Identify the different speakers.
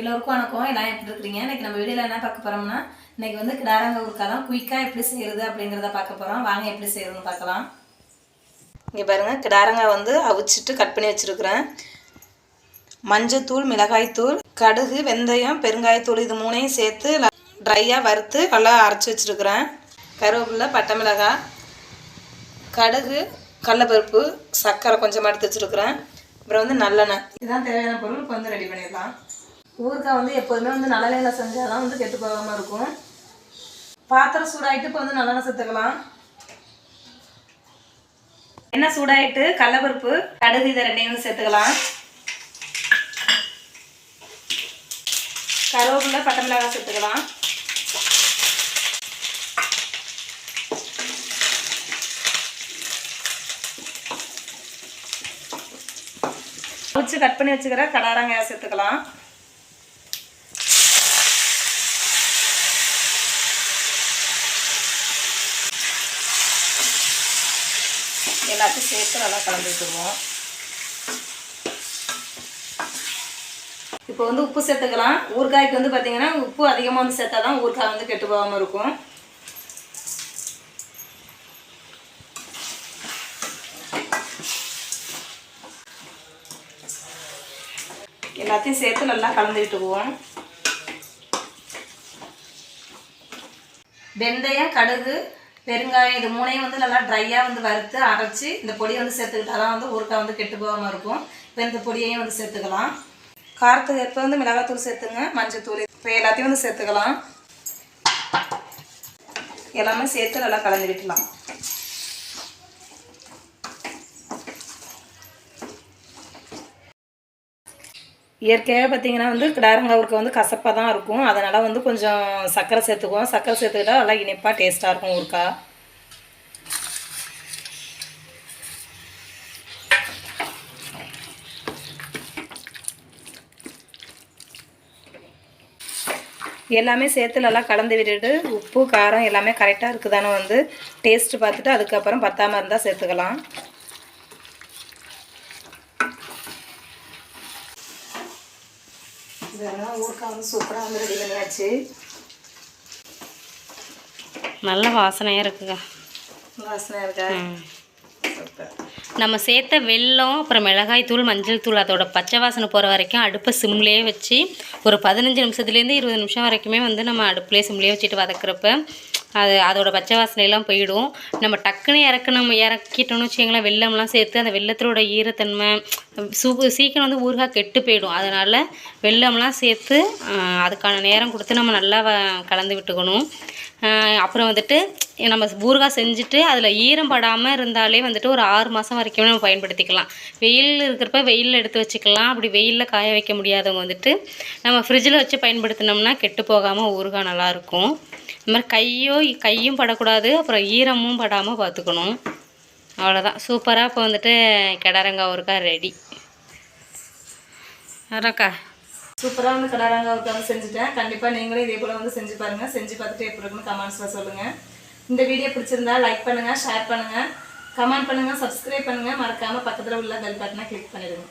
Speaker 1: எல்லோருக்கும் வணக்கம். எல்லாம் எப்படி இருக்கிறீங்க? இன்னைக்கு நம்ம வீடியோவில் என்ன பார்க்க போகிறோம்னா இன்னைக்கு வந்து கிடாரங்க ஊருக்காக தான் குயிக்காக எப்படி செய்கிறது அப்படிங்கிறத பார்க்க போகிறோம் வாங்க எப்படி செய்கிறதுன்னு பார்க்கலாம். இங்கே பாருங்கள் கிடாரங்காய் வந்து அவிச்சிட்டு கட் பண்ணி வச்சுருக்கிறேன். மஞ்சத்தூள் மிளகாய்த்தூள் கடுகு வெந்தயம் பெருங்காயத்தூள் இது மூணையும் சேர்த்து ட்ரையாக வறுத்து நல்லா அரைச்சி வச்சுருக்கிறேன். கருவேப்பிலை பட்டை மிளகாய் கடுகு கடலப்பருப்பு சர்க்கரை கொஞ்சமாக எடுத்து வச்சுருக்கிறேன். அப்புறம் வந்து நல்லெண்ணெய். இதுதான் தேவையான பொருள். இப்போ வந்து ரெடி பண்ணிடலாம். ஊறுகாய் வந்து எப்போதுமே வந்து நல்லெண்ணெயில் செஞ்சால் தான் வந்து கெட்டு போகாமல் இருக்கும். பாத்திரம் சூடாயிட்டு இப்போ வந்து நல்லெண்ணெய் சேர்த்துக்கலாம். எண்ணெய் சூடாயிட்டு கடலப்பருப்பு கடுகு இதை ரெண்டையும் வந்து சேர்த்துக்கலாம். கருவேப்பிலை பட்டை மிளகாய் சேர்த்துக்கலாம். அவிச்சு கட் பண்ணி வச்சுக்கிற கடாரங்காய் சேர்த்துக்கலாம். எல்லாத்தையும் சேர்த்து நல்லா கலந்து விட்டுருவோம். இப்போ வந்து உப்பு சேர்த்துக்கலாம். ஊறுகாய்க்கு வந்து பார்த்தீங்கன்னா உப்பு அதிகமாக வந்து சேர்த்தா தான் ஊறுகாய் வந்து கெட்டு போகாமல் இருக்கும். எல்லாத்தையும் சேர்த்து நல்லா கலந்து விட்டுக்குவோம் வெந்தயம் கடுகு பெருங்காயம் இது மூணையும் வந்து நல்லா ட்ரையாக வந்து வறுத்து அரைச்சி இந்த பொடியை வந்து சேர்த்துக்கிட்டா தான் வந்து ஊருக்காய் வந்து கெட்டு போகாமல் இருக்கும். இப்போ இந்த பொடியையும் வந்து சேர்த்துக்கலாம். காரத்துக்கு எப்போ வந்து மிளகாத்தூள் சேர்த்துங்க மஞ்சத்தூள். இப்போ எல்லாத்தையும் வந்து சேர்த்துக்கலாம். எல்லாமே சேர்த்து நல்லா கலந்து விட்டுலாம் இயற்கையாக பார்த்தீங்கன்னா வந்து கிடாரங்காவுக்கு வந்து கசப்பாக தான் இருக்கும். அதனால் வந்து கொஞ்சம் சர்க்கரை சேர்த்துக்குவோம். சர்க்கரை சேர்த்துக்கிட்டா நல்லா இனிப்பாக டேஸ்ட்டாக இருக்கும் ஊருக்கா. எல்லாமே சேர்த்து நல்லா கலந்து விட்டுட்டு உப்பு காரம் எல்லாமே கரெக்டாக இருக்குதானே வந்து டேஸ்ட்டு பார்த்துட்டு அதுக்கப்புறம் பத்தாமல் இருந்தால் சேர்த்துக்கலாம். இதெல்லாம் ஊறுக்காய் வந்து சூப்பராக வந்து ரெடி பண்ணியாச்சு
Speaker 2: நல்ல வாசனையாக இருக்குங்க
Speaker 1: வாசனை இருக்கா
Speaker 2: நம்ம சேர்த்த வெல்லம் அப்புறம் மிளகாய் தூள் மஞ்சள் தூள் அதோட பச்சை வாசனை போகிற வரைக்கும் அடுப்பை சிம்லேயே வச்சு ஒரு பதினஞ்சு நிமிஷத்துலேருந்து இருபது நிமிஷம் வரைக்குமே வந்து நம்ம அடுப்புலேயே சிம்லேயே வச்சுட்டு வதக்குறப்ப அது அதோட பச்சை வாசனையெல்லாம் போயிடும். நம்ம டக்குன்னு இறக்கணும் இறக்கிட்டோம்னு வச்சுக்கோங்களேன் வெள்ளம்லாம் சேர்த்து அந்த வெள்ளத்தோட ஈரத்தன்மை சூ சீக்கிரம் வந்து ஊறுகாய் கெட்டு போயிடும். அதனால் வெள்ளம்லாம் சேர்த்து அதுக்கான நேரம் கொடுத்து நம்ம நல்லா கலந்து விட்டுக்கணும். அப்புறம் வந்துட்டு நம்ம ஊறுகாய் செஞ்சுட்டு அதில் ஈரம் படாமல் இருந்தாலே வந்துட்டு ஒரு ஆறு மாதம் வரைக்கும் நம்ம பயன்படுத்திக்கலாம். வெயில் இருக்கிறப்ப வெயிலில் எடுத்து வச்சுக்கலாம். அப்படி வெயிலில் காய வைக்க முடியாதவங்க வந்துட்டு நம்ம ஃப்ரிட்ஜில் வச்சு பயன்படுத்தினோம்னா கெட்டு போகாமல் ஊறுகாய் நல்லாயிருக்கும் இந்த மாதிரி கையோ கையும் படக்கூடாது. அப்புறம் ஈரமும் படாமல் பார்த்துக்கணும். அவ்வளோதான் சூப்பராக இப்போ வந்துட்டு கிடரங்காய் ஊருக்கா ரெடி வரக்கா
Speaker 1: சூப்பராக வந்து கடாரங்காய் ஊறுகாய் செஞ்சுட்டேன். கண்டிப்பாக நீங்களும் இதே போல் வந்து செஞ்சு பாருங்கள் செஞ்சு பார்த்துட்டு எப்படி இருக்குன்னு கமெண்ட்ஸில் சொல்லுங்கள் இந்த வீடியோ பிடிச்சிருந்தா லைக் பண்ணுங்கள் ஷேர் பண்ணுங்கள் கமெண்ட் பண்ணுங்கள் சப்ஸ்கிரைப் பண்ணுங்கள் மறக்காமல் பக்கத்தில் உள்ள பெல் பட்டனை கிளிக் பண்ணிடுங்க.